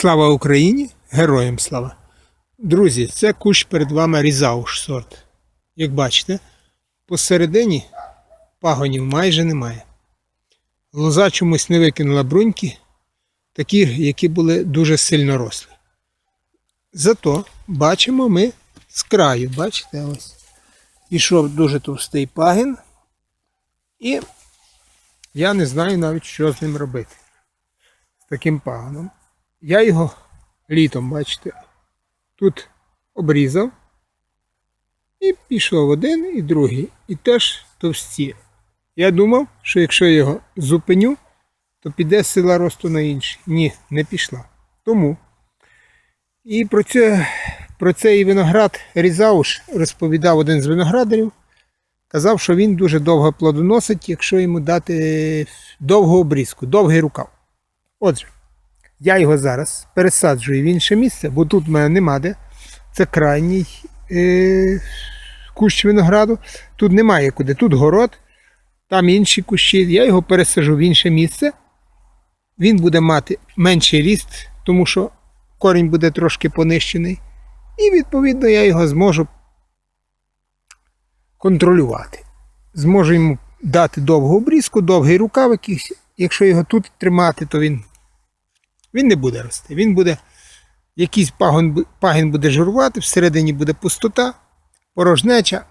Слава Україні! Героям слава! Друзі, це кущ перед вами різауш сорт. Як бачите, посередині пагонів майже немає. Лоза чомусь не викинула бруньки, такі, які були дуже сильно рослі. Зато бачимо ми з краю, бачите, ось. Пішов дуже товстий пагін. І я не знаю навіть, що з ним робити. З таким пагоном. Я його літом, бачите, тут обрізав. І пішов один і другий. І теж товсті. Я думав, що якщо я його зупиню, то піде сила росту на інший. Ні, не пішла. Тому. І про, це, про цей виноград Різауш розповідав один з виноградарів. Казав, що він дуже довго плодоносить, якщо йому дати довгу обрізку, довгий рукав. Отже, я його зараз пересаджую в інше місце, бо тут в мене нема де. Це крайній е- кущ винограду. Тут немає куди. Тут город, там інші кущі. Я його пересажу в інше місце. Він буде мати менший ріст, тому що корінь буде трошки понищений. І відповідно я його зможу контролювати. Зможу йому дати довгу обрізку, довгий рукав якийсь. Якщо його тут тримати, то він, він не буде рости. Він буде, якийсь пагон, бу- пагін буде жирувати, всередині буде пустота, порожнеча,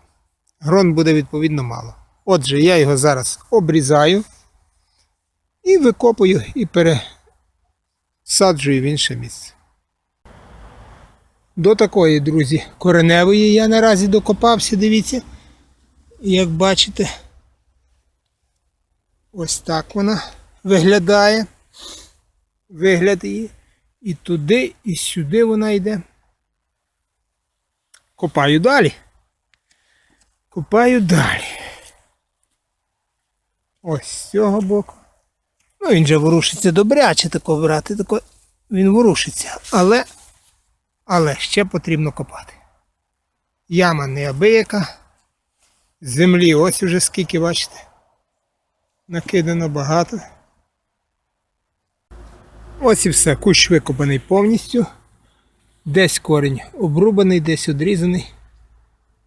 грон буде відповідно мало. Отже, я його зараз обрізаю і викопую і пересаджую в інше місце. До такої, друзі, кореневої я наразі докопався, дивіться. Як бачите, ось так вона виглядає. Вигляд її. І туди, і сюди вона йде. Копаю далі. Копаю далі. Ось з цього боку. Ну, він же ворушиться добряче тако брати, тако він ворушиться. Але, але ще потрібно копати. Яма неабияка. Землі ось уже скільки, бачите. Накидано багато. Ось і все. Кущ викопаний повністю. Десь корінь обрубаний, десь одрізаний.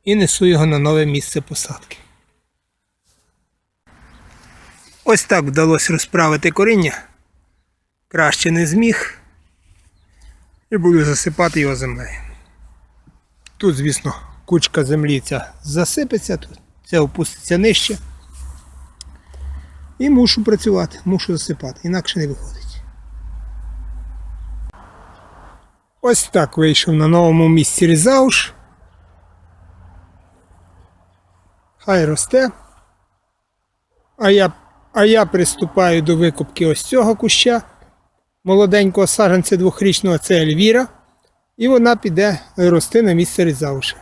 І несу його на нове місце посадки. Ось так вдалося розправити коріння. Краще не зміг. І буду засипати його землею. Тут, звісно, кучка землі ця засипеться, тут це опуститься нижче. І мушу працювати, мушу засипати, інакше не виходить. Ось так вийшов на новому місці різауш. Хай росте. А я, а я приступаю до викупки ось цього куща молоденького саджанця двохрічного це Ельвіра. І вона піде рости на місце різауша.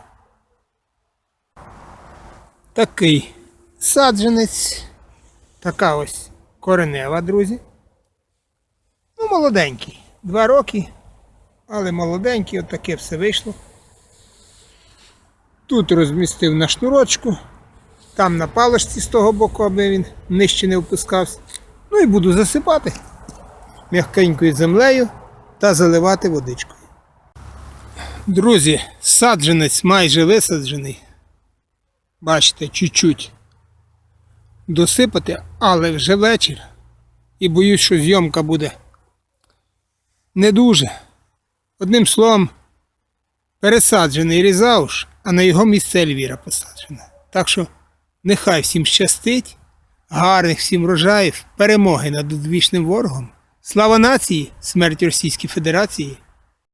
Такий саджанець. Така ось коренева, друзі. Ну, молоденький. Два роки, але молоденький, от таке все вийшло. Тут розмістив на шнурочку, там на палочці з того боку, аби він нижче не опускався. Ну і буду засипати м'якенькою землею та заливати водичкою. Друзі, саджанець майже висаджений. Бачите, чуть-чуть досипати, але вже вечір. І боюсь, що зйомка буде не дуже. Одним словом, пересаджений різауш, а на його місце Ельвіра посаджена. Так що нехай всім щастить, гарних всім рожаїв, перемоги над одвічним ворогом. Слава нації, смерть Російській Федерації!